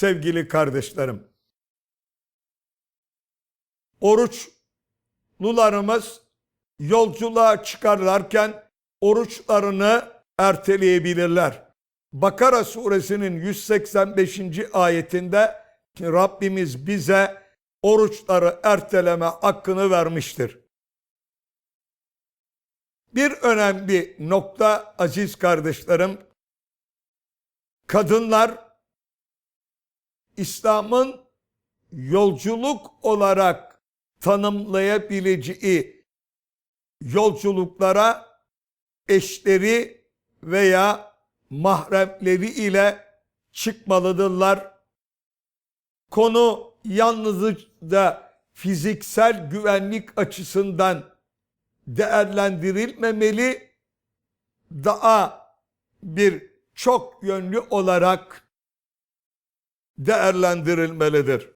sevgili kardeşlerim. Oruçlularımız yolculuğa çıkarlarken oruçlarını erteleyebilirler. Bakara suresinin 185. ayetinde Rabbimiz bize oruçları erteleme hakkını vermiştir. Bir önemli nokta aziz kardeşlerim, kadınlar İslam'ın yolculuk olarak tanımlayabileceği yolculuklara eşleri veya mahremleri ile çıkmalıdırlar. Konu yalnızca fiziksel güvenlik açısından değerlendirilmemeli, daha bir çok yönlü olarak değerlendirilmelidir.